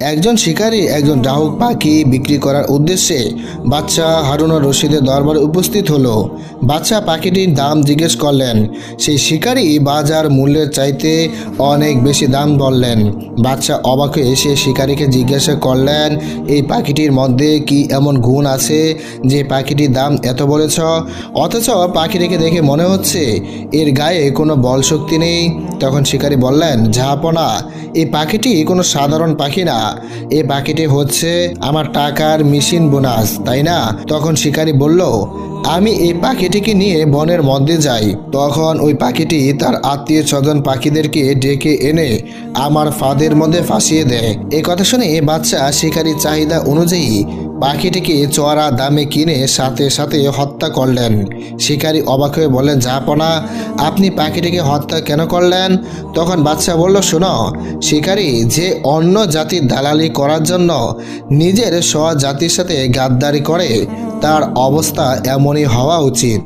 একজন শিকারী, একজন ডাহুক পাখি বিক্রি করার উদ্দেশ্যে বাচ্চা হারুনুর রশিদের দরবারে উপস্থিত হলো। বাচ্চা পাখিটির দাম জিজ্ঞেস করলেন, সেই শিকারী বাজার মূল্যের চাইতে অনেক বেশি দাম? বললেন। বাচ্চা অবাক হয়ে সে শিকারীকে জিজ্ঞাসা করলেন, এই পাখিটির মধ্যে কি এমন গুণ আছে যে পাখিটির দাম এত বলেছ? অথচ পাখিটিকে দেখে মনে হচ্ছে এর গায়ে কোনো বল শক্তি নেই। তখন শিকারী বললেন, ঝাপনা এই পাখিটি কোনো সাধারণ পাখি না। এই বাকিটি হচ্ছে আমার টাকার মেশিন বোনাস, তাই না? তখন শিকারী বলল, আমি এই পাখিটিকে নিয়ে বনের মধ্যে যাই। তখন ওই পাখিটি তার আত্মীয় স্বজন পাখিদেরকে ডেকে এনে আমার ফাঁদের মধ্যে ফাঁসিয়ে দেয়। এ কথা শুনে বাচ্চা শিকারীর চাহিদা অনুযায়ী পাখিটিকে চড়া দামে কিনে সাথে সাথে হত্যা করলেন। শিকারী অবাক হয়ে বললেন জাপনা আপনি পাখিটিকে হত্যা কেন করলেন? তখন বাচ্চা বলল, শোনো, শিকারী যে অন্য জাতির দালালি করার জন্য নিজের স্বজাতির সাথে গাদ্দারি করে, তার অবস্থা এমনই হওয়া উচিত।